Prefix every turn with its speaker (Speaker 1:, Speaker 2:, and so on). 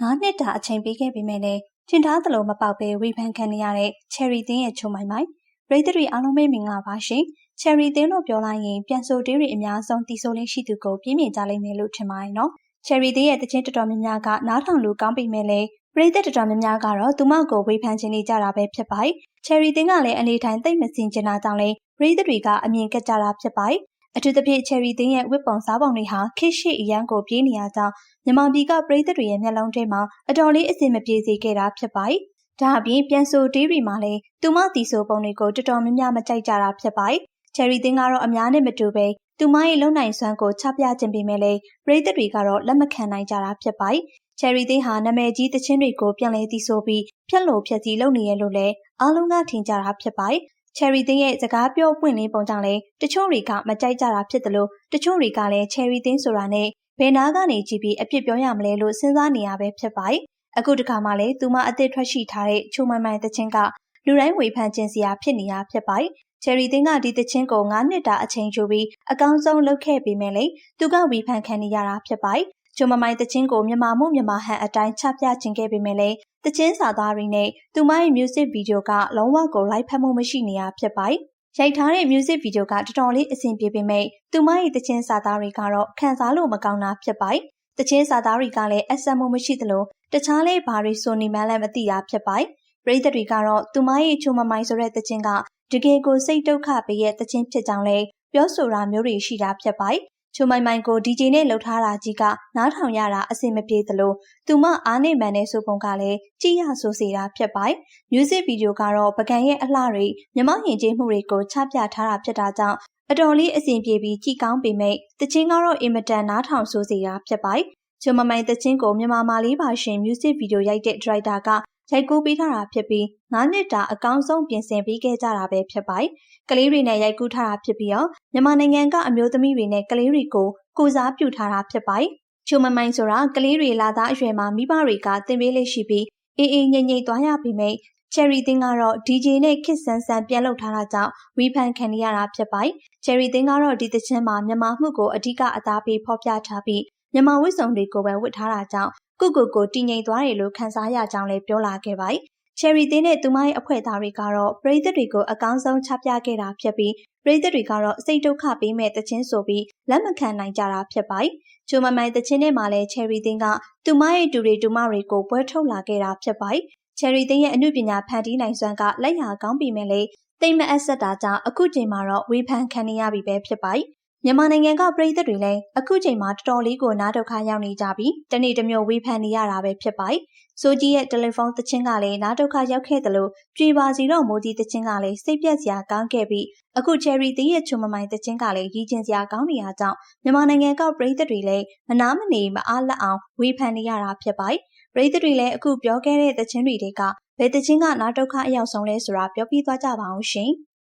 Speaker 1: 9နှစ်တာအချိန်ပေးခဲ့ပေမဲ့လည်းထင်ထားသလိုမပေါက်ပဲဝေဖန်ခံနေရတဲ့ Cherry သင်းရဲ့ချုံမိုင်မိုင်ပရိသတ်တွေအားလုံးပဲမင်္ဂလာပါရှင်။ Cherry သင်းလို့ပြောလိုက်ရင်ပြန်ဆိုတေးတွေအများဆုံးတီဆိုလေးရှိသူကိုပြင်းပြကြလိမ့်မယ်လို့ထင်ပါတယ်နော်။ Cherry သင်းရဲ့တခြင်းတော်တော်များများကနားထောင်လို့ကောင်းပေမဲ့လည်းပရိသတ်တော်တော်များများကတော့သူမကိုဝေဖန်ခြင်းနေကြတာပဲဖြစ်ပါတယ်။ Cherry သင်းကလည်းအနေထိုင်သိမ့်မစင်ကျင်တာကြောင့်လည်းပရိသတ်တွေကအမြင်ကက်ကြတာဖြစ်ပါတယ်။ အထူးသဖြင့် Cherry သင်းရဲ့ ဝတ်ပုံစားပုံတွေဟာ ခေရှိအရန်ကို ပြေးနေရကြောင်း မြန်မာပြည်က ပရိသတ်တွေရဲ့ မျက်လုံးထဲမှာ အတော်လေး အဆင်မပြေစေခဲ့တာ ဖြစ်ပါတယ်။ဒါအပြင် ပြန်ဆိုတေးတွေမှာလည်း သူမတီဆိုပုံတွေကို တော်တော်များများ မကြိုက်ကြတာ ဖြစ်ပါတယ်။ Cherry သင်းကတော့ အများနဲ့မတူပဲသူမရဲ့ လုံနိုင်စွမ်းကို ချပြခြင်းပေမဲ့လည်း ပရိသတ်တွေကတော့ လက်မခံနိုင်ကြတာ ဖြစ်ပါတယ်။ Cherry သင်းဟာ နာမည်ကြီးသချင်းတွေကို ပြန်လည်တီဆိုပြီးဖြက်လို့ဖြက်စီလုပ်နေရလို့လည်း အားလုံးက ထင်ကြတာ ဖြစ်ပါတယ်။ Cherry သင်းရဲ့စကားပြောပွင့်လင်းပုံကြောင့်လည်းတချို့တွေကမကြိုက်ကြတာဖြစ်တယ်လို့တချို့တွေကလည်း Cherry သင်းဆိုတာနဲ့ဘယ်နာကနေကြည့်ပြီးအပြစ်ပြောရမလဲလို့စဉ်းစားနေရပဲဖြစ်ပါတယ်။အခုတခါမှလည်းသူမအသစ်ထွက်ရှိထားတဲ့ချိုမိုင်မိုင်သချင်းကလူတိုင်းဝေဖန်ခြင်းစရာဖြစ်နေတာဖြစ်ပါတယ်။ Cherry သင်းကဒီသချင်းကို9နှစ်တာအချိန်ယူပြီးအကောင်းဆုံးလုပ်ခဲ့ပေမဲ့လည်းသူကဝေဖန်ခံနေရတာဖြစ်ပါတယ်။ ချိုမမိုင်သချင်းကိုမြန်မာမှုမြန်မာဟန်အတိုင်းချပြခြင်းခဲ့ပေမဲ့လည်းသချင်းစာသားတွေနဲ့သူမရဲ့ music video ကလုံးဝကိုလိုက်ဖက်မှုမရှိနေတာဖြစ်ပါတယ်။ရိုက်ထားတဲ့ music video ကတော်တော်လေးအဆင်ပြေပေမဲ့သူမရဲ့တချင်းစာသားတွေကတော့ခံစားလို့မကောင်းတာဖြစ်ပါတယ်။တချင်းစာသားတွေကလည်းအဆက်မှုမရှိသလိုတခြားလေးဘာတွေဆိုနေမှန်းလည်းမသိတာဖြစ်ပါတယ်။ပရိသတ်တွေကတော့သူမရဲ့ချိုမမိုင်ဆိုတဲ့တချင်းကတကယ်ကိုစိတ်ဒုက္ခပေးရဲ့တချင်းဖြစ်ကြောင်းလည်းပြောဆိုတာမျိုးတွေရှိတာဖြစ်ပါတယ်။ ချိုမိုင်မိုင်ကို DJ နဲ့လှုပ်ထားတာကြီးကနားထောင်ရတာအဆင်မပြေသလိုသူမအားနေမှန်တဲ့ဆိုပုံကလည်းကြည်ရဆိုစေတာဖြစ်ပါတယ်။ music video ကတော့ပကံရဲ့အလှတွေမြမယဉ်ကျေးမှုတွေကိုချပြထားတာဖြစ်တာကြောင့်အတော်လေးအဆင်ပြေပြီးကြည်ကောင်းပေမဲ့တချင်းကတော့အင်မတန်နားထောင်ဆိုစေတာဖြစ်ပါတယ်။ချိုမမိုင်တချင်းကိုမြန်မာမာလေးပါရှင် music video ရိုက်တဲ့ဒရိုက်တာက ရိုက်ကူးပေးထားတာဖြစ်ပြီး9နှစ်တာအကောင်းဆုံးပြင်ဆင်ပေးခဲ့ကြတာပဲဖြစ်ပါတယ်။ကလေးတွေနဲ့ရိုက်ကူးထားတာဖြစ်ပြီးတော့မြန်မာနိုင်ငံကအမျိုးသမီးတွေနဲ့ကလေးတွေကိုကိုစားပြုထားတာဖြစ်ပါတယ်။ချိုမမိုင်ဆိုတာကလေးတွေလာသားအရွယ်မှာမိဘတွေကတင်ပေးလေးရှိပြီးအေးအေးငိမ့်ငိမ့်သွားရပေမဲ့ Cherry သင်းကတော့ DJ နဲ့ခစ်ဆန်းဆန်းပြန်လုပ်ထားတာကြောင့်ဝီဖန်ခံနေရတာဖြစ်ပါတယ်။ Cherry သင်းကတော့ဒီသချင်းမှာမြန်မာမှုကိုအဓိကအသားပေးဖော်ပြထားပြီးမြန်မာဝတ်စုံတွေကိုပဲဝတ်ထားတာကြောင့် ကိုကိုကိုတည်ငြိမ်သွားတယ်လို့ခန်းစားရကြောင်းလည်းပြောလာခဲ့ပါတယ်။ Cherry သင်းနဲ့သူမရဲ့အဖွဲ့သားတွေကတော့ပရိသတ်တွေကိုအကောင်းဆုံးချပြခဲ့တာဖြစ်ပြီးပရိသတ်တွေကတော့စိတ်ဒုက္ခပေးမဲ့တခြင်းဆိုပြီးလက်မခံနိုင်ကြတာဖြစ်ပါတယ်။ချိုမမိုင်တခြင်းထဲမှာလည်း Cherry သင်းကသူမရဲ့တူတွေတူမတွေကိုပွဲထုတ်လာခဲ့တာဖြစ်ပါတယ်။ Cherry သင်းရဲ့အမှုပညာဖန်တီးနိုင်စွမ်းကလက်ရာကောင်းပြီမဲ့လေတိတ်မအပ်ဆက်တာကြောင့်အခုချိန်မှာတော့ဝေဖန်ခံနေရပြီပဲဖြစ်ပါတယ်။ မြန်မာနိုင်ငံကပရိသတ်တွေလည်းအခုချိန်မှာတော်တော်လေးကိုနားဒုက္ခရောက်နေကြပြီးတနေ့တစ်မျိုးဝေဖန်နေရတာပဲဖြစ်ပါတယ်။စိုးကြီးရဲ့တယ်လီဖုန်းသချင်းကလည်းနားဒုက္ခရောက်ခဲ့တယ်လို့ကြွေပါစီတော့မိုးကြီးသချင်းကလည်းစိတ်ပြက်စရာကောင်းခဲ့ပြီးအခု Cherry သင်းရဲ့ချုံမမိုင်သချင်းကလည်းရည်ကျင်စရာကောင်းနေရကြောင်းမြန်မာနိုင်ငံကပရိသတ်တွေလည်းမနာမနေမအားလက်အောင်ဝေဖန်နေရတာဖြစ်ပါတယ်။ပရိသတ်တွေလည်းအခုပြောခဲ့တဲ့သချင်းတွေကဘယ်သချင်းကနားဒုက္ခအရောက်ဆုံးလဲဆိုတာပြောပြသွားကြပါအောင်ရှင်။